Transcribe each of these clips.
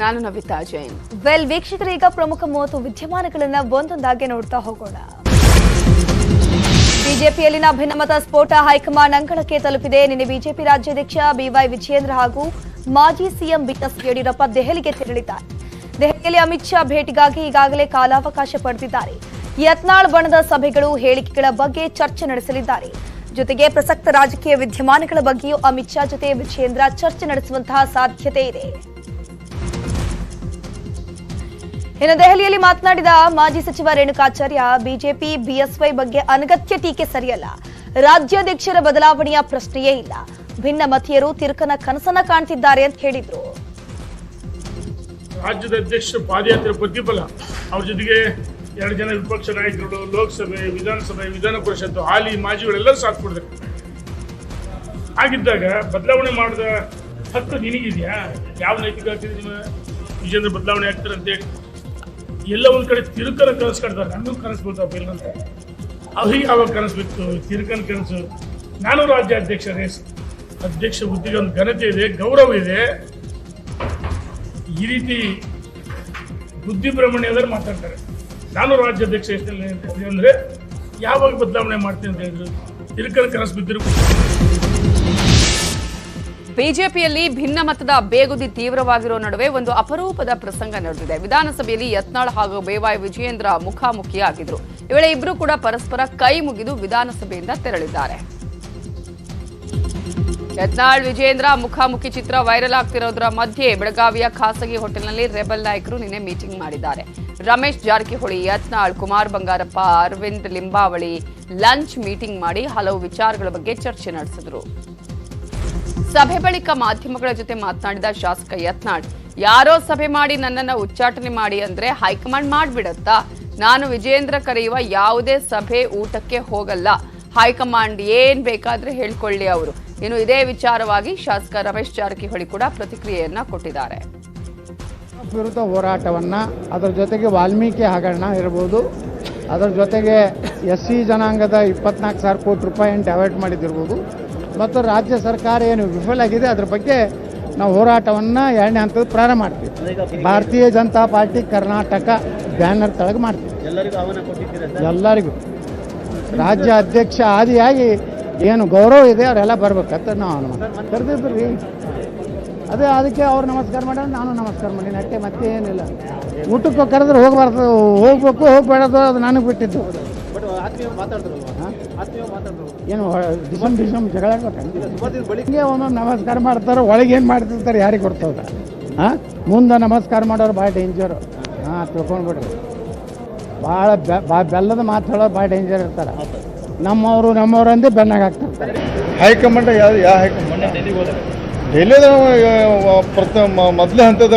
ನಾನು ನವಿತಾ ಜೈನ್. ವೆಲ್ ವೀಕ್ಷಕರೀಗ ಪ್ರಮುಖ ಮೂವತ್ತು ವಿದ್ಯಮಾನಗಳನ್ನ ಒಂದೊಂದಾಗಿ ನೋಡ್ತಾ ಹೋಗೋಣ. ಬಿಜೆಪಿಯಲ್ಲಿನ ಭಿನ್ನಮತ ಸ್ಫೋಟ ಹೈಕಮಾಂಡ್ ಅಂಗಳಕ್ಕೆ ತಲುಪಿದೆ. ನಿನ್ನೆ ಬಿಜೆಪಿ ರಾಜ್ಯಾಧ್ಯಕ್ಷ ಬಿವೈ ವಿಜಯೇಂದ್ರ ಹಾಗೂ ಮಾಜಿ ಸಿಎಂ ಬಿಎಸ್ ಯಡಿಯೂರಪ್ಪ ದೆಹಲಿಗೆ ತೆರಳಿದ್ದಾರೆ. ದೆಹಲಿಯಲ್ಲಿ ಅಮಿತ್ ಶಾ ಭೇಟಿಗಾಗಿ ಈಗಾಗಲೇ ಕಾಲಾವಕಾಶ ಪಡೆದಿದ್ದಾರೆ. ಯತ್ನಾಳ್ ಬಣದ ಸಭೆಗಳು ಹೇಳಿಕೆಗಳ ಬಗ್ಗೆ ಚರ್ಚೆ ನಡೆಸಲಿದ್ದಾರೆ. ಜೊತೆಗೆ ಪ್ರಸಕ್ತ ರಾಜಕೀಯ ವಿದ್ಯಮಾನಗಳ ಬಗ್ಗೆಯೂ ಅಮಿತ್ ಶಾ ಜೊತೆ ವಿಜಯೇಂದ್ರ ಚರ್ಚೆ ನಡೆಸುವಂತಹ ಸಾಧ್ಯತೆ ಇದೆ. ಇನ್ನು ದೆಹಲಿಯಲ್ಲಿ ಮಾತನಾಡಿದ ಮಾಜಿ ಸಚಿವ ರೇಣುಕಾಚಾರ್ಯ, ಬಿಜೆಪಿ, ಬಿಎಸ್ವೈ ಬಗ್ಗೆ ಅನಗತ್ಯ ಟೀಕೆ ಸರಿಯಲ್ಲ. ರಾಜ್ಯಾಧ್ಯಕ್ಷರ ಬದಲಾವಣೆಯ ಪ್ರಶ್ನೆಯೇ ಇಲ್ಲ. ಭಿನ್ನ ಮತೀಯರು ತಿರುಕನ ಕನಸನ ಕಾಣ್ತಿದ್ದಾರೆ ಅಂತ ಹೇಳಿದ್ರು. ರಾಜ್ಯದ ಅಧ್ಯಕ್ಷ ಪಾದಯಾತ್ರೆ ಪ್ರತಿಫಲ ಅವ್ರ ಜೊತೆಗೆ ಎರಡು ಜನ ವಿಪಕ್ಷ ನಾಯಕರು ಲೋಕಸಭೆ, ವಿಧಾನಸಭೆ, ವಿಧಾನ ಪರಿಷತ್ತು, ಹಾಲಿ, ಮಾಜಿಗಳೆಲ್ಲರೂ ಸಾಥ್ ಕೊಡ್ತಾರೆ. ಆಗಿದ್ದಾಗ ಬದಲಾವಣೆ ಮಾಡಿದ ಹತ್ತು ನಿನಗಿದೆಯಾ? ಯಾವ ನೈತಿಕ ಬದಲಾವಣೆ ಆಗ್ತಾರೆ ಅಂತೇಳಿ ಎಲ್ಲ ಒಂದು ಕಡೆ ತಿರುಕನ ಕನಸು ಕಟ್ತಾರೆ ನನ್ನೂ ಕನಸು ಬರ್ತಾವ ಇಲ್ಲ ಅಂತ ಅವ್ರಿಗೆ ಯಾವಾಗ ಕನಸು ಬಿತ್ತು ತಿರುಕನ ಕನಸು ನಾನು ರಾಜ್ಯಾಧ್ಯಕ್ಷ ರೇಸ್ ಅಧ್ಯಕ್ಷ ಹುದ್ದೆಗೆ ಒಂದು ಘನತೆ ಇದೆ, ಗೌರವ ಇದೆ. ಈ ರೀತಿ ಬುದ್ಧಿಭ್ರಮಣೆಯವರು ಮಾತಾಡ್ತಾರೆ. ನಾನು ರಾಜ್ಯಾಧ್ಯಕ್ಷ ಎಷ್ಟಲ್ಲಿ ಅಂದ್ರೆ, ಯಾವಾಗ ಬದಲಾವಣೆ ಮಾಡ್ತೀನಿ ಅಂತ ಹೇಳಿದ್ರು. ತಿರುಕನ ಕನಸು ಬಿದ್ದಿರು ಬಿಜೆಪಿಯಲ್ಲಿ ಭಿನ್ನಮತದ ಬೇಗುದಿ ತೀವ್ರವಾಗಿರೋ ನಡುವೆ ಒಂದು ಅಪರೂಪದ ಪ್ರಸಂಗ ನಡೆದಿದೆ. ವಿಧಾನಸಭೆಯಲ್ಲಿ ಯತ್ನಾಳ್ ಹಾಗೂ ಬೇವಾಯ್ ವಿಜಯೇಂದ್ರ ಮುಖಾಮುಖಿಯಾಗಿದ್ರು. ಈ ವೇಳೆ ಇಬ್ಬರು ಕೂಡ ಪರಸ್ಪರ ಕೈ ಮುಗಿದು ವಿಧಾನಸಭೆಯಿಂದ ತೆರಳಿದ್ದಾರೆ. ಯತ್ನಾಳ್ ವಿಜೇಂದ್ರ ಮುಖಾಮುಖಿ ಚಿತ್ರ ವೈರಲ್ ಆಗ್ತಿರೋದ್ರ ಮಧ್ಯೆ ಬೆಳಗಾವಿಯ ಖಾಸಗಿ ಹೋಟೆಲ್ನಲ್ಲಿ ರೆಬಲ್ ನಾಯಕರು ನಿನ್ನೆ ಮೀಟಿಂಗ್ ಮಾಡಿದ್ದಾರೆ. ರಮೇಶ್ ಜಾರಕಿಹೊಳಿ, ಯತ್ನಾಳ್, ಕುಮಾರ್ ಬಂಗಾರಪ್ಪ, ಅರವಿಂದ್ ಲಿಂಬಾವಳಿ ಲಂಚ್ ಮೀಟಿಂಗ್ ಮಾಡಿ ಹಲವು ವಿಚಾರಗಳ ಬಗ್ಗೆ ಚರ್ಚೆ ನಡೆಸಿದ್ರು. ಸಭೆ ಬಳಿಕ ಮಾಧ್ಯಮಗಳ ಜೊತೆ ಮಾತನಾಡಿದ ಶಾಸಕ ಯತ್ನಾಳ್, ಯಾರೋ ಸಭೆ ಮಾಡಿ ನನ್ನನ್ನು ಉಚ್ಚಾಟನೆ ಮಾಡಿ ಅಂದ್ರೆ ಹೈಕಮಾಂಡ್ ಮಾಡಿಬಿಡತ್ತಾ? ನಾನು ವಿಜೇಂದ್ರ ಕರೆಯುವ ಯಾವುದೇ ಸಭೆ ಊಟಕ್ಕೆ ಹೋಗಲ್ಲ. ಹೈಕಮಾಂಡ್ ಏನ್ ಬೇಕಾದ್ರೆ ಹೇಳ್ಕೊಳ್ಳಿ ಅವರು. ಇನ್ನು ಇದೇ ವಿಚಾರವಾಗಿ ಶಾಸಕ ರಮೇಶ್ ಜಾರಕಿಹೊಳಿ ಕೂಡ ಪ್ರತಿಕ್ರಿಯೆಯನ್ನ ಕೊಟ್ಟಿದ್ದಾರೆ. ವಿರುದ್ಧ ಹೋರಾಟವನ್ನು ಅದರ ಜೊತೆಗೆ ವಾಲ್ಮೀಕಿ ಹಗರಣ ಇರ್ಬೋದು. ಅದರ ಜೊತೆಗೆ ಎಸ್ ಸಿ ಜನಾಂಗದ ಇಪ್ಪತ್ನಾಲ್ಕು ಸಾವಿರ ಕೋಟಿ ರೂಪಾಯಿಯನ್ನು ಡೈವರ್ಟ್ ಮಾಡಿದಿರ್ಬೋದು ಮತ್ತು ರಾಜ್ಯ ಸರ್ಕಾರ ಏನು ವಿಫಲ ಆಗಿದೆ ಅದ್ರ ಬಗ್ಗೆ ನಾವು ಹೋರಾಟವನ್ನು ಎರಡನೇ ಹಂತದ ಪ್ರಾರಂಭ ಮಾಡ್ತೀವಿ. ಭಾರತೀಯ ಜನತಾ ಪಾರ್ಟಿ ಕರ್ನಾಟಕ ಬ್ಯಾನರ್ ತಳಗೆ ಮಾಡ್ತೀವಿ. ಎಲ್ಲರಿಗೂ ರಾಜ್ಯ ಅಧ್ಯಕ್ಷ ಆದಿಯಾಗಿ ಏನು ಗೌರವ ಇದೆ ಅವರೆಲ್ಲ ಬರ್ಬೇಕಂತ ನಾವು ಕರೆದಿದ್ರು. ರೀ ಅದೇ ಅದಕ್ಕೆ ಅವ್ರು ನಮಸ್ಕಾರ ಮಾಡ್ಯಾರ ನಾನು ನಮಸ್ಕಾರ ಮಾಡೀನಿ ಅಷ್ಟೇ ಮತ್ತೆ ಏನಿಲ್ಲ ಊಟಕ್ಕೆ ಕರೆದ್ರೆ ಹೋಗ್ಬಾರ್ದು. ಹೋಗ್ಬೇಕು ಹೋಗ್ಬೇಡದು ಅದು ನನಗೆ ಬಿಟ್ಟಿದ್ದು? ಏನು ಡಿಸಮ್ ಡಿಸಮ್ ಜಗಳ ಹಿಂಗೆ ಒಂದೊಂದು ನಮಸ್ಕಾರ ಮಾಡ್ತಾರೆ ಒಳಗೆ ಏನು ಮಾಡ್ತಿರ್ತಾರೆ ಯಾರಿಗೆ ಗೊತ್ತದ ಹಾಂ? ಮುಂದೆ ನಮಸ್ಕಾರ ಮಾಡೋರು ಭಾಳ ಡೇಂಜರು ಹಾಂ ತಿಳ್ಕೊಂಡ್ಬಿಡ್ರಿ. ಭಾಳ ಬೆಲ್ಲದ ಮಾತು ಹೇಳೋರು ಭಾಳ ಡೇಂಜರ್ ಇರ್ತಾರೆ. ನಮ್ಮವರು ನಮ್ಮವರು ಅಂದೇ ಬೆನ್ನಾಗ ಹಾಕ್ತಾರೆ ಹೈಕಮಾಂಡ್ ಯಾವ ಯಾವ ಹೈಕಮಾಂಡ್? ಡೆಲ್ಲಿ ಪ್ರತಿ ಮೊದಲೇ ಹಂತದ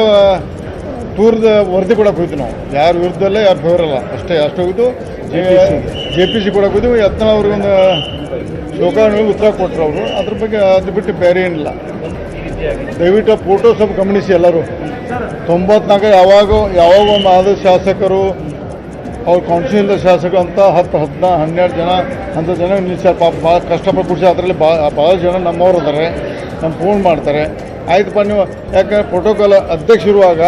ಟೂರ್ದ ವರದಿ ಕೊಡಕ್ಕೆ ಹೋಯ್ತು ನಾವು. ಯಾರ ವಿರುದ್ಧಲ್ಲ ಯಾರು ಫೇವರಲ್ಲ ಅಷ್ಟೇ ಅಷ್ಟು ಹೋಗಿದ್ದು ಜೆ ಪಿ ಸಿ. ಕೊಡಕ್ಕೆ ಹೋದ್ವಿ ಯತ್ನ ಅವ್ರಿಗೊಂದು ಶೋಕಾಣಿ ಉತ್ತರ ಕೊಟ್ಟರು ಅವರು. ಅದ್ರ ಬಗ್ಗೆ ಅದು ಬಿಟ್ಟು ಬೇರೆ ಏನಿಲ್ಲ. ದಯವಿಟ್ಟು ಫೋಟೋ ಸ್ವಲ್ಪ ಗಮನಿಸಿ ಎಲ್ಲರೂ. ತೊಂಬತ್ನಾಲ್ಕು ಯಾವಾಗ ಯಾವಾಗ ಒಂದು ಆದ ಶಾಸಕರು, ಅವ್ರ ಕೌನ್ಸಿಲಿಂದ ಶಾಸಕರು ಅಂತ ಹತ್ತು, ಹದಿನ, ಹನ್ನೆರಡು ಜನ ಅಂಥ ಜನ ನಿಲ್ಸ್ಯಾರ ಪಾಪ ಭಾಳ ಕಷ್ಟಪಟ್ಟು ಖುಷಿ ಅದರಲ್ಲಿ ಭಾಳ ಭಾಳ ಜನ ನಮ್ಮವ್ರು ಅದಾರೆ ನಮ್ಮ ಫೋನ್ ಮಾಡ್ತಾರೆ. ಆಯ್ತುಪ್ಪ ನೀವು, ಯಾಕಂದ್ರೆ ಪ್ರೋಟೋಕಾಲ್ ಅಧ್ಯಕ್ಷರುವಾಗ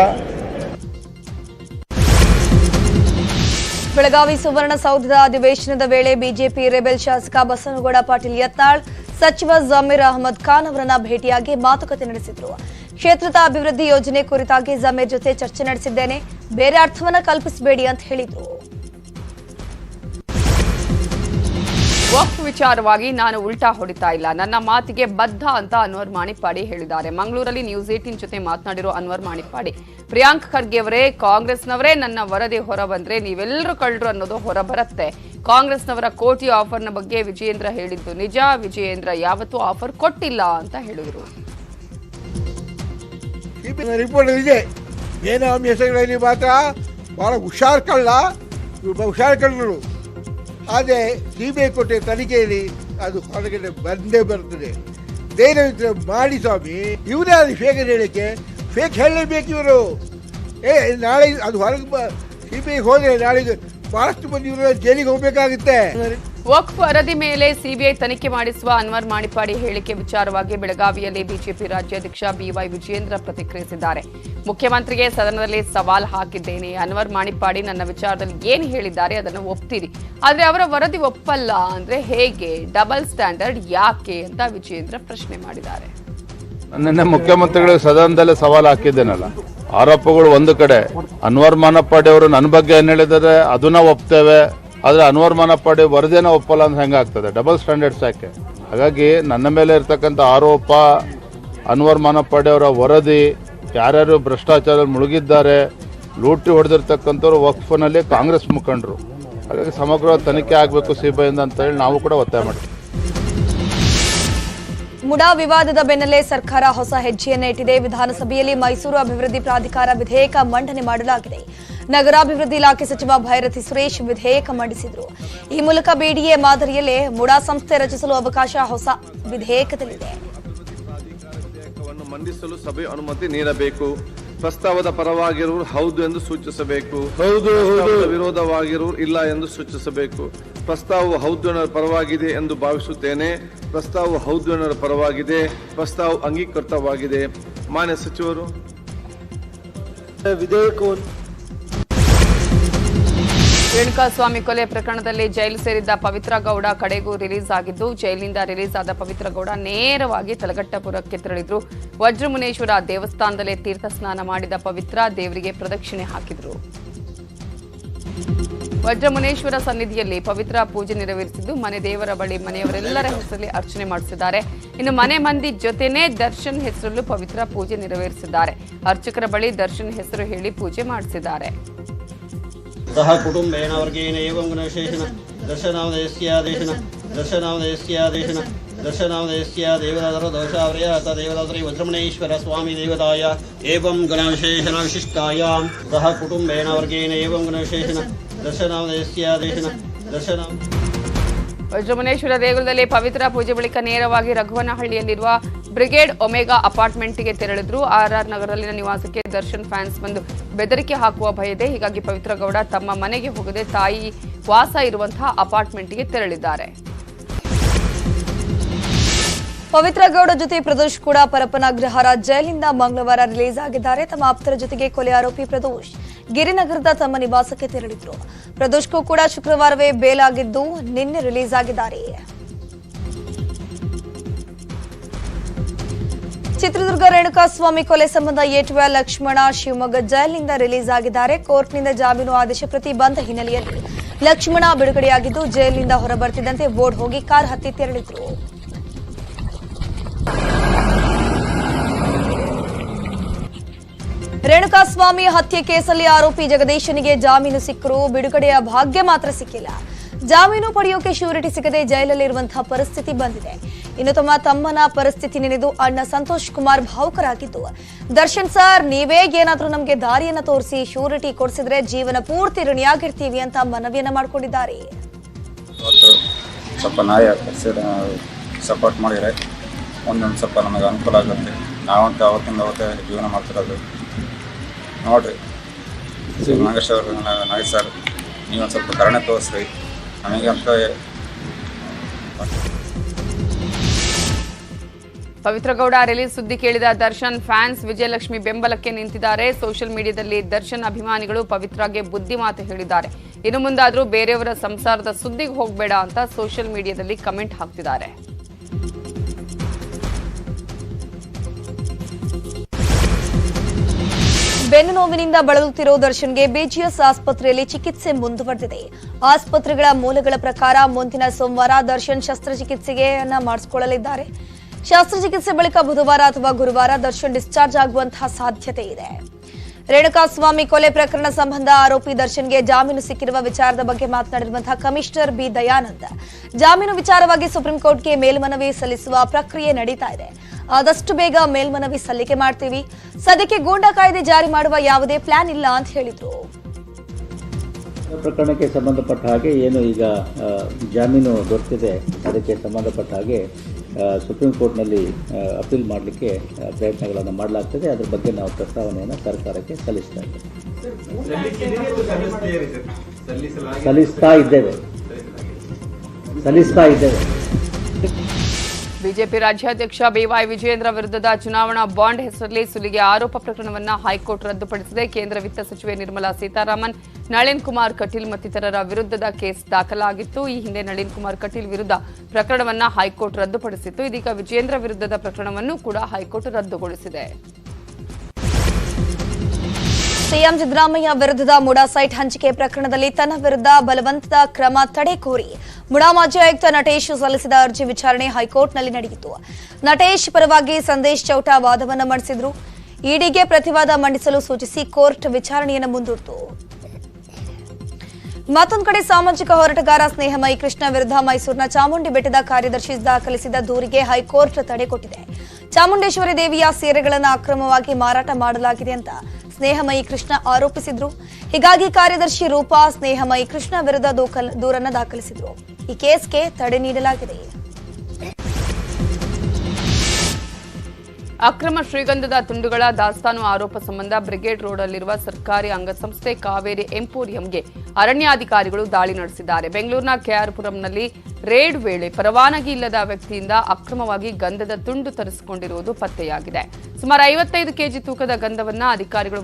ಬೆಳಗಾವಿ ಸುವರ್ಣಸೌಧದ ಅಧಿವೇಶನದ ವೇಳೆ ಬಿಜೆಪಿ ರೆಬೆಲ್ ಶಾಸಕ ಬಸನಗೌಡ ಪಾಟೀಲ್ ಯತ್ನಾಳ್, ಸಚಿವ ಜಮೀರ್ ಅಹಮದ್ ಖಾನ್ ಅವರನ್ನ ಭೇಟಿಯಾಗಿ ಮಾತುಕತೆ ನಡೆಸಿದ್ರು. ಕ್ಷೇತ್ರದ ಅಭಿವೃದ್ಧಿ ಯೋಜನೆ ಕುರಿತಾಗಿ ಜಮೀರ್ ಜೊತೆ ಚರ್ಚೆ ನಡೆಸಿದ್ದೇನೆ. ಬೇರೆ ಅರ್ಥವನ್ನ ಕಲ್ಪಿಸಬೇಡಿ ಅಂತ ಹೇಳಿದ್ರು. ವಕ್ಫ್ ವಿಚಾರವಾಗಿ ನಾನು ಉಲ್ಟಾ ಹೊಡಿತಾ ಇಲ್ಲ. ನನ್ನ ಮಾತಿಗೆ ಬದ್ಧ ಅಂತ ಅನ್ವರ್ ಮಾಣಿಪ್ಪಾಡಿ ಹೇಳಿದ್ದಾರೆ. ಮಂಗಳೂರಲ್ಲಿ ನ್ಯೂಸ್ ಏಟೀನ್ ಜೊತೆ ಮಾತನಾಡಿರೋ ಅನ್ವರ್ ಮಾಣಿಪ್ಪಾಡಿ ಪ್ರಿಯಾಂಕ್ ಖರ್ಗೆ ಅವರೇ, ಕಾಂಗ್ರೆಸ್ನವರೇ ನನ್ನ ವರದಿ ಹೊರ ಬಂದ್ರೆ ನೀವೆಲ್ಲರೂ ಕಳ್ಳರು ಅನ್ನೋದು ಹೊರ ಬರುತ್ತೆ ಕಾಂಗ್ರೆಸ್ನವರ ಕೋಟಿ ಆಫರ್ನ ಬಗ್ಗೆ ವಿಜಯೇಂದ್ರ ಹೇಳಿದ್ದು ನಿಜ. ವಿಜಯೇಂದ್ರ, ಯಾವತ್ತೂ ಆಫರ್ ಕೊಟ್ಟಿಲ್ಲ ಅಂತ ಹೇಳಿದರು. ಮಾತ್ರ ಬಹಳ ಹುಷಾರ್ ಕಳ್ಳ. ಹುಷಾರ್ ಕಳ್ಳರು ಆದರೆ ಐ ಕೊಟ್ಟೆ ತನಿಖೆಯಲ್ಲಿ ಅದು ಹೊರಗಡೆ ಬಂದೇ ಬರ್ತದೆ. ಧೈರ್ಯವಿದ್ರೆ ಮಾಡಿ ಸ್ವಾಮಿ. ಇವರೇ ಅದು ಫೇಕ್ ಹೇಳಕ್ಕೆ ಫೇಕ್ ಹೇಳಲೇಬೇಕು ಇವರು. ಏ, ನಾಳೆ ಅದು ಹೊರಗೆ ಬಿ ಹೋದರೆ ನಾಳೆಗೆ ಭಾಳಷ್ಟು ಮಂದಿ ಇವರು ಜೈಲಿಗೆ ಹೋಗಬೇಕಾಗುತ್ತೆ. ವಕ್ಫ್ ವರದಿ ಮೇಲೆ ಸಿಬಿಐ ತನಿಖೆ ಮಾಡಿಸುವ ಅನ್ವರ್ ಮಾಣಿಪಾಡಿ ಹೇಳಿಕೆ ವಿಚಾರವಾಗಿ ಬೆಳಗಾವಿಯಲ್ಲಿ ಬಿಜೆಪಿ ರಾಜ್ಯಾಧ್ಯಕ್ಷ ಬಿವೈ ವಿಜಯೇಂದ್ರ ಪ್ರತಿಕ್ರಿಯಿಸಿದ್ದಾರೆ. ಮುಖ್ಯಮಂತ್ರಿಗೆ ಸದನದಲ್ಲಿ ಸವಾಲ್ ಹಾಕಿದ್ದೇನೆ. ಅನ್ವರ್ ಮಾಣಿಪಾಡಿ ನನ್ನ ವಿಚಾರದಲ್ಲಿ ಏನು ಹೇಳಿದ್ದಾರೆ ಅದನ್ನು ಒಪ್ತೀರಿ. ಆದರೆ ಅವರ ವರದಿ ಒಪ್ಪಲ್ಲ ಅಂದ್ರೆ ಹೇಗೆ? ಡಬಲ್ ಸ್ಟ್ಯಾಂಡರ್ಡ್ ಯಾಕೆ ಅಂತ ವಿಜಯೇಂದ್ರ ಪ್ರಶ್ನೆ ಮಾಡಿದ್ದಾರೆ. ನಿನ್ನೆ ಮುಖ್ಯಮಂತ್ರಿಗಳು ಸದನದಲ್ಲೇ ಸವಾಲು ಹಾಕಿದ್ದೇನಲ್ಲ? ಆರೋಪಗಳು ಒಂದು ಕಡೆ. ಅನ್ವರ್ ಮಾನಪ್ಪಾಡಿ ಅವರು ನನ್ನ ಬಗ್ಗೆ ಏನು ಹೇಳಿದ್ದಾರೆ? ಅದನ್ನ ಒಪ್ತೇವೆ. ಆದ್ರೆ ಅನ್ವರ್ ಮಾನಪ್ಪಾಡಿ ವರದಿನ ಒಪ್ಪಲ್ಲ ಅಂತ ಹೆಂಗಾಗ್ತದೆ ಡಬಲ್ ಸ್ಟ್ಯಾಂಡರ್ಡ್ಸ್ ಯಾಕೆ? ಹಾಗಾಗಿ ನನ್ನ ಮೇಲೆ ಇರ್ತಕ್ಕಂಥ ಆರೋಪ, ಅನ್ವರ್ ಮಾನಪ್ಪಾಡಿ ಅವರ ವರದಿ, ಯಾರ್ಯಾರು ಭ್ರಷ್ಟಾಚಾರದಲ್ಲಿ ಮುಳುಗಿದ್ದಾರೆ, ಲೂಟಿ ಹೊಡೆದಿರ್ತಕ್ಕಂಥವ್ರು ವಕ್ಫನಲ್ಲಿ ಕಾಂಗ್ರೆಸ್ ಮುಖಂಡರು. ಹಾಗಾಗಿ ಸಮಗ್ರ ತನಿಖೆ ಆಗಬೇಕು ಸಿಬಿಐಯಿಂದ ಅಂತ ಹೇಳಿ ನಾವು ಕೂಡ ಒತ್ತಾಯ ಮಾಡ್ತೀವಿ. ಮುಡಾ ವಿವಾದದ ಬೆನ್ನಲ್ಲೇ ಸರ್ಕಾರ ಹೊಸ ಹೆಜ್ಜೆಯನ್ನ ಇಟ್ಟಿದೆ. ವಿಧಾನಸಭೆಯಲ್ಲಿ ಮೈಸೂರು ಅಭಿವೃದ್ಧಿ ಪ್ರಾಧಿಕಾರ ವಿಧೇಯಕ ಮಂಡನೆ ಮಾಡಲಾಗಿದೆ. ನಗರಾಭಿವೃದ್ಧಿ ಇಲಾಖೆ ಸಚಿವ ಭೈರತಿ ಸುರೇಶ್ ವಿಧೇಯಕ ಮಂಡಿಸಿದರು. ಈ ಮೂಲಕ ಬಿಡಿಎ ಮಾದರಿಯಲ್ಲೇ ಮುಡಾ ಸಂಸ್ಥೆ ರಚಿಸಲು ಅವಕಾಶ ಹೊಸ ವಿಧೇಯಕದಲ್ಲಿದೆ. ಮಂಡಿಸಲು ಸಭೆ ಅನುಮತಿ ನೀಡಬೇಕು. ಪ್ರಸ್ತಾವದ ಪರವಾಗಿರುವರು ಹೌದು ಎಂದು ಸೂಚಿಸಬೇಕು. ಹೌದು ವಿರೋಧವಾಗಿರುವರು ಇಲ್ಲ ಎಂದು ಸೂಚಿಸಬೇಕು. ಪ್ರಸ್ತಾವವು ಹೌದು ಪರವಾಗಿದೆ ಎಂದು ಭಾವಿಸುತ್ತೇನೆ. ಪ್ರಸ್ತಾವವು ಹೌದು ಪರವಾಗಿದೆ. ಪ್ರಸ್ತಾವ ಅಂಗೀಕೃತವಾಗಿದೆ. ಮಾನ್ಯ ಸಚಿವರು. ವಿಧೇಯಕವನ್ನು ರೇಣುಕಾಸ್ವಾಮಿ ಕೊಲೆ ಪ್ರಕರಣದಲ್ಲಿ ಜೈಲು ಸೇರಿದ್ದ ಪವಿತ್ರ ಗೌಡ ಕಡೆಗೂ ರಿಲೀಸ್ ಆಗಿದ್ದು, ಜೈಲಿನಿಂದ ರಿಲೀಸ್ ಆದ ಪವಿತ್ರ ಗೌಡ ನೇರವಾಗಿ ತಲಗಟ್ಟಪುರಕ್ಕೆ ತೆರಳಿದ್ರು. ವಜ್ರಮುನೇಶ್ವರ ದೇವಸ್ಥಾನದಲ್ಲೇ ತೀರ್ಥ ಸ್ನಾನ ಮಾಡಿದ ಪವಿತ್ರ ದೇವರಿಗೆ ಪ್ರದಕ್ಷಿಣೆ ಹಾಕಿದ್ರು. ವಜ್ರಮುನೇಶ್ವರ ಸನ್ನಿಧಿಯಲ್ಲಿ ಪವಿತ್ರ ಪೂಜೆ ನೆರವೇರಿಸಿದ್ದು, ಮನೆ ದೇವರ ಬಳಿ ಮನೆಯವರೆಲ್ಲರ ಹೆಸರಲ್ಲಿ ಅರ್ಚನೆ ಮಾಡಿಸಿದ್ದಾರೆ. ಇನ್ನು ಮನೆ ಮಂದಿ ಜೊತೆನೇ ದರ್ಶನ್ ಹೆಸರಲ್ಲೂ ಪವಿತ್ರ ಪೂಜೆ ನೆರವೇರಿಸಿದ್ದಾರೆ. ಅರ್ಚಕರ ಬಳಿ ದರ್ಶನ್ ಹೆಸರು ಹೇಳಿ ಪೂಜೆ ಮಾಡಿಸಿದ್ದಾರೆ. सह कुटुम्बेन वर्गेण एवं गुणविशेषण दर्शनामदयस्यादेशन दर्शनामदयस्यादेशन दर्शनामदयस्य देवदातर दोषाव्रयात देवदातरि वज्रमणेश्वर स्वामी देवताय एवं गुणविशेषण विशिष्टायां सह कुटुम्बेन वर्गेण एवं गुणविशेषण दर्शनामदयस्यादेशन दर्शनाम ವಜ್ರಮುನೇಶ್ವರ ದೇಗುಲದಲ್ಲಿ ಪವಿತ್ರ ಪೂಜೆ ಬಳಿಕ ನೇರವಾಗಿ ರಘುವನಹಳ್ಳಿಯಲ್ಲಿರುವ ಬ್ರಿಗೇಡ್ ಒಮೆಗಾ ಅಪಾರ್ಟ್ಮೆಂಟ್ಗೆ ತೆರಳಿದ್ರು. ಆರ್ಆರ್ ನಗರದಲ್ಲಿನ ನಿವಾಸಕ್ಕೆ ದರ್ಶನ್ ಫ್ಯಾನ್ಸ್ ಬಂದು ಬೆದರಿಕೆ ಹಾಕುವ ಭಯದೆ ಹೀಗಾಗಿ ಪವಿತ್ರ ಗೌಡ ತಮ್ಮ ಮನೆಗೆ ಹೋಗದೆ ತಾಯಿ ವಾಸ ಇರುವಂತಹ ಅಪಾರ್ಟ್ಮೆಂಟ್ಗೆ ತೆರಳಿದ್ದಾರೆ. ಪವಿತ್ರ ಗೌಡ ಜೊತೆ ಪ್ರದೋಷ್ ಕೂಡ ಪರಪ್ಪನ ಅಗ್ರಹಾರ ಜೈಲಿಂದ ಮಂಗಳವಾರ ರಿಲೀಸ್ ಆಗಿದ್ದಾರೆ. ತಮ್ಮ ಆಪ್ತರ ಜೊತೆಗೆ ಕೊಲೆ ಆರೋಪಿ ಪ್ರದೋಷ್ ಗಿರಿನಗರದ ತಮ್ಮ ನಿವಾಸಕ್ಕೆ ತೆರಳಿದ್ರು. ಪ್ರದೋಷ್ಗೂ ಕೂಡ ಶುಕ್ರವಾರವೇ ಬೇಲ್ ಆಗಿದ್ದು ನಿನ್ನೆ ರಿಲೀಸ್ ಆಗಿದ್ದಾರೆ. ಚಿತ್ರದುರ್ಗ ರೇಣುಕಾಸ್ವಾಮಿ ಕೊಲೆ ಸಂಬಂಧ ಏಟುವ ಲಕ್ಷ್ಮಣ ಶಿವಮೊಗ್ಗ ಜೈಲಿನಿಂದ ರಿಲೀಸ್ ಆಗಿದ್ದಾರೆ. ಕೋರ್ಟ್ನಿಂದ ಜಾಮೀನು ಆದೇಶ ಪ್ರತಿ ಬಂದ ಹಿನ್ನೆಲೆಯಲ್ಲಿ ಲಕ್ಷ್ಮಣ ಬಿಡುಗಡೆಯಾಗಿದ್ದು ಜೈಲಿನಿಂದ ಹೊರಬರ್ತಿದ್ದಂತೆ ಬೋರ್ಡ್ ಹೋಗಿ ಕಾರ್ ಹತ್ತಿ ತೆರಳಿದ್ರು. ರೇಣುಕಾಸ್ವಾಮಿ ಹತ್ಯೆ ಕೇಸಲ್ಲಿ ಆರೋಪಿ ಜಗದೀಶನಿಗೆ ಜಾಮೀನು ಸಿಕ್ಕರೂ ಬಿಡುಗಡೆಯ ಭಾಗ್ಯ ಮಾತ್ರ ಸಿಕ್ಕಿಲ್ಲ. ಜಾಮೀನು ಪಡೆಯೋಕೆ ಶ್ಯೂರಿಟಿ ಸಿಗದೆ ಜೈಲಲ್ಲಿರುವಂತಹ ಪರಿಸ್ಥಿತಿ ಬಂದಿದೆ. ಇನ್ನು ತಮ್ಮ ತಮ್ಮನ ಪರಿಸ್ಥಿತಿ ನೆನೆದು ಅಣ್ಣ ಸಂತೋಷ್ ಕುಮಾರ್ ಭಾವುಕರಾಗಿದ್ದು, ದರ್ಶನ್ ಸರ್, ನೀವೇ ಏನಾದರೂ ನಮಗೆ ದಾರಿಯನ್ನ ತೋರಿಸಿ ಶ್ಯೂರಿಟಿ ಕೊಡಿಸಿದ್ರೆ ಜೀವನ ಪೂರ್ತಿ ಋಣಿಯಾಗಿರ್ತೀವಿ ಅಂತ ಮನವಿಯನ್ನ ಮಾಡಿಕೊಂಡಿದ್ದಾರೆ. ಸ್ವಲ್ಪ ಸಪೋರ್ಟ್ ಮಾಡಿದರೆ ಒಂದೊಂದು ಸ್ವಲ್ಪ ನಮಗೆ ಅನುಕೂಲ ಆಗುತ್ತೆ. ನಾವಂತೂ ಅವತ್ತಿಂದ ಅವತ್ತೇ ಜೀವನ ಮಾಡ್ತಿರೋದು. ನೋಡಿರಿ. ನಾಗೇಶ್ ಅವರು ನಾಗೇಶ್ ಸರ್ ನೀವೊಂದು ಸ್ವಲ್ಪ ಕರುಣೆ ತೋರಿಸ್ರಿ. ನಮಗಂತ ಪವಿತ್ರಗೌಡ ರಿಲೀಸ್ ಸುದ್ದಿ ಕೇಳಿದ ದರ್ಶನ್ ಫ್ಯಾನ್ಸ್ ವಿಜಯಲಕ್ಷ್ಮಿ ಬೆಂಬಲಕ್ಕೆ ನಿಂತಿದ್ದಾರೆ. ಸೋಷಿಯಲ್ ಮೀಡಿಯಾದಲ್ಲಿ ದರ್ಶನ್ ಅಭಿಮಾನಿಗಳು ಪವಿತ್ರಗೆ ಬುದ್ಧಿ ಮಾತು ಹೇಳಿದ್ದಾರೆ. ಇನ್ನು ಮುಂದಾದರೂ ಬೇರೆಯವರ ಸಂಸಾರದ ಸುದ್ದಿಗೆ ಹೋಗಬೇಡ ಅಂತ ಸೋಷಿಯಲ್ ಮೀಡಿಯಾದಲ್ಲಿ ಕಮೆಂಟ್ ಹಾಕ್ತಿದ್ದಾರೆ. ಬೆನ್ನು ನೋವಿನಿಂದ ಬಳಲುತ್ತಿರೋ ದರ್ಶನ್ಗೆ ಬಿಜಿಎಸ್ ಆಸ್ಪತ್ರೆಯಲ್ಲಿ ಚಿಕಿತ್ಸೆ ಮುಂದುವರೆದಿದೆ. ಆಸ್ಪತ್ರೆಗಳ ಮೂಲಗಳ ಪ್ರಕಾರ ಮುಂದಿನ ಸೋಮವಾರ ದರ್ಶನ್ ಶಸ್ತ್ರಚಿಕಿತ್ಸೆಯನ್ನ ಮಾಡಿಸಿಕೊಳ್ಳಲಿದ್ದಾರೆ. ಶಸ್ತ್ರಚಿಕಿತ್ಸೆ ಬಳಿಕ ಬುಧವಾರ ಅಥವಾ ಗುರುವಾರ ದರ್ಶನ್ ಡಿಸ್ಚಾರ್ಜ್ ಆಗುವಂತಹ ಸಾಧ್ಯತೆ ಇದೆ. ರೇಣುಕಾಸ್ವಾಮಿ ಕೊಲೆ ಪ್ರಕರಣ ಸಂಬಂಧ ಆರೋಪಿ ದರ್ಶನ್ಗೆ ಜಾಮೀನು ಸಿಕ್ಕಿರುವ ವಿಚಾರದ ಬಗ್ಗೆ ಮಾತನಾಡಿರುವಂತಹ ಕಮಿಷನರ್ ಬಿ ದಯಾನಂದ. ಜಾಮೀನು ವಿಚಾರವಾಗಿ ಸುಪ್ರೀಂ ಕೋರ್ಟ್ಗೆ ಮೇಲ್ಮನವಿ ಸಲ್ಲಿಸುವ ಪ್ರಕ್ರಿಯೆ ನಡೀತಾ ಇದೆ. ಆದಷ್ಟು ಬೇಗ ಮೇಲ್ಮನವಿ ಸಲ್ಲಿಕೆ ಮಾಡ್ತೀವಿ. ಸದ್ಯಕ್ಕೆ ಗೂಂಡಾ ಕಾಯ್ದೆ ಜಾರಿ ಮಾಡುವ ಯಾವುದೇ ಪ್ಲಾನ್ ಇಲ್ಲ ಅಂತ ಹೇಳಿದ್ರು. ಪ್ರಕರಣಕ್ಕೆ ಸಂಬಂಧಪಟ್ಟ ಹಾಗೆ ಏನು ಈಗ ಜಾಮೀನು ದೊರೆತಿದೆ. ಅದಕ್ಕೆ ಸಂಬಂಧಪಟ್ಟ ಹಾಗೆ ಸುಪ್ರೀಂ ಕೋರ್ಟ್ನಲ್ಲಿ ಅಪೀಲ್ ಮಾಡಲಿಕ್ಕೆ ಪ್ರಯತ್ನಗಳನ್ನು ಮಾಡಲಾಗ್ತದೆ. ಅದರ ಬಗ್ಗೆ ನಾವು ಪ್ರಸ್ತಾವನೆಯನ್ನು ಸರ್ಕಾರಕ್ಕೆ ಸಲ್ಲಿಸ್ತಾ ಇದ್ದೇವೆ. ಸಲ್ಲಿಸ್ತಾ ಇದ್ದೇವೆ. ಸಲ್ಲಿಸ್ತಾ ಇದ್ದೇವೆ. ಬಿಜೆಪಿ ರಾಜ್ಯಾಧ್ಯಕ್ಷ ಬಿವೈ ವಿಜಯೇಂದ್ರ ವಿರುದ್ಧದ ಚುನಾವಣಾ ಬಾಂಡ್ ಹೆಸರಲ್ಲಿ ಸುಲಿಗೆ ಆರೋಪ ಪ್ರಕರಣವನ್ನು ಹೈಕೋರ್ಟ್ ರದ್ದುಪಡಿಸಿದೆ. ಕೇಂದ್ರ ವಿತ್ತ ಸಚಿವೆ ನಿರ್ಮಲಾ ಸೀತಾರಾಮನ್, ನಳಿನ್ ಕುಮಾರ್ ಕಟೀಲ್ ಮತ್ತಿತರರ ವಿರುದ್ಧದ ಕೇಸ್ ದಾಖಲಾಗಿತ್ತು. ಈ ಹಿಂದೆ ನಳಿನ್ ಕುಮಾರ್ ಕಟೀಲ್ ವಿರುದ್ಧ ಪ್ರಕರಣವನ್ನು ಹೈಕೋರ್ಟ್ ರದ್ದುಪಡಿಸಿತ್ತು. ಇದೀಗ ವಿಜಯೇಂದ್ರ ವಿರುದ್ಧದ ಪ್ರಕರಣವನ್ನು ಕೂಡ ಹೈಕೋರ್ಟ್ ರದ್ದುಗೊಳಿಸಿದೆ. ಸಿಎಂ ಸಿದ್ದರಾಮಯ್ಯ ವಿರುದ್ಧದ ಮುಡಾ ಸೈಟ್ ಹಂಚಿಕೆ ಪ್ರಕರಣದಲ್ಲಿ ತನ್ನ ವಿರುದ್ಧ ಬಲವಂತದ ಕ್ರಮ ತಡೆ ಕೋರಿ ಮುಡಾ ಮಾಜಿ ಆಯುಕ್ತ ನಟೇಶ್ ಸಲ್ಲಿಸಿದ ಅರ್ಜಿ ವಿಚಾರಣೆ ಹೈಕೋರ್ಟ್ನಲ್ಲಿ ನಡೆಯಿತು. ನಟೇಶ್ ಪರವಾಗಿ ಸಂದೇಶ್ ಚೌಟಾ ವಾದವನ್ನು ಮಂಡಿಸಿದ್ರು. ಇಡಿಗೆ ಪ್ರತಿವಾದ ಮಂಡಿಸಲು ಸೂಚಿಸಿ ಕೋರ್ಟ್ ವಿಚಾರಣೆಯನ್ನು ಮುಂದೂಡಿತು. ಮತ್ತೊಂದು ಕಡೆ ಸಾಮಾಜಿಕ ಹೋರಾಟಗಾರ ಸ್ನೇಹಮಯಿ ಕೃಷ್ಣ ವಿರುದ್ಧ ಮೈಸೂರಿನ ಚಾಮುಂಡಿ ಬೆಟ್ಟದ ಕಾರ್ಯದರ್ಶಿ ದಾಖಲಿಸಿದ ದೂರಿಗೆ ಹೈಕೋರ್ಟ್ ತಡೆ ಕೊಟ್ಟಿದೆ. ಚಾಮುಂಡೇಶ್ವರಿ ದೇವಿಯ ಸೀರೆಗಳನ್ನು ಅಕ್ರಮವಾಗಿ ಮಾರಾಟ ಮಾಡಲಾಗಿದೆ ಅಂತ ಸ್ನೇಹಮಯಿ ಕೃಷ್ಣ ಆರೋಪಿಸಿದ್ರು. ಹೀಗಾಗಿ ಕಾರ್ಯದರ್ಶಿ ರೂಪಾ ಸ್ನೇಹಮಯಿ ಕೃಷ್ಣ ವಿರುದ್ಧ ದೂರನ್ನು ದಾಖಲಿಸಿದ್ರು. ಈ ಕೇಸ್ಗೆ ತಡೆ ನೀಡಲಾಗಿದೆ. ಅಕ್ರಮ ಶ್ರೀಗಂಧದ ತುಂಡುಗಳ ದಾಸ್ತಾನು ಆರೋಪ ಸಂಬಂಧ ಬ್ರಿಗೇಡ್ ರೋಡಲ್ಲಿರುವ ಸರ್ಕಾರಿ ಅಂಗಸಂಸ್ಥೆ ಕಾವೇರಿ ಎಂಪೋರಿಯಂಗೆ ಅರಣ್ಯಾಧಿಕಾರಿಗಳು ದಾಳಿ ನಡೆಸಿದ್ದಾರೆ. ಬೆಂಗಳೂರಿನ ಕೆಆರ್ಪುರಂನಲ್ಲಿ ರೇಡ್ ವೇಳೆ ಪರವಾನಗಿ ಇಲ್ಲದ ವ್ಯಕ್ತಿಯಿಂದ ಅಕ್ರಮವಾಗಿ ಗಂಧದ ತುಂಡು ತರಿಸಿಕೊಂಡಿರುವುದು ಪತ್ತೆಯಾಗಿದೆ. ಸುಮಾರು ಐವತ್ತೈದು ಕೆಜಿ ತೂಕದ ಗಂಧವನ್ನ ಅಧಿಕಾರಿಗಳು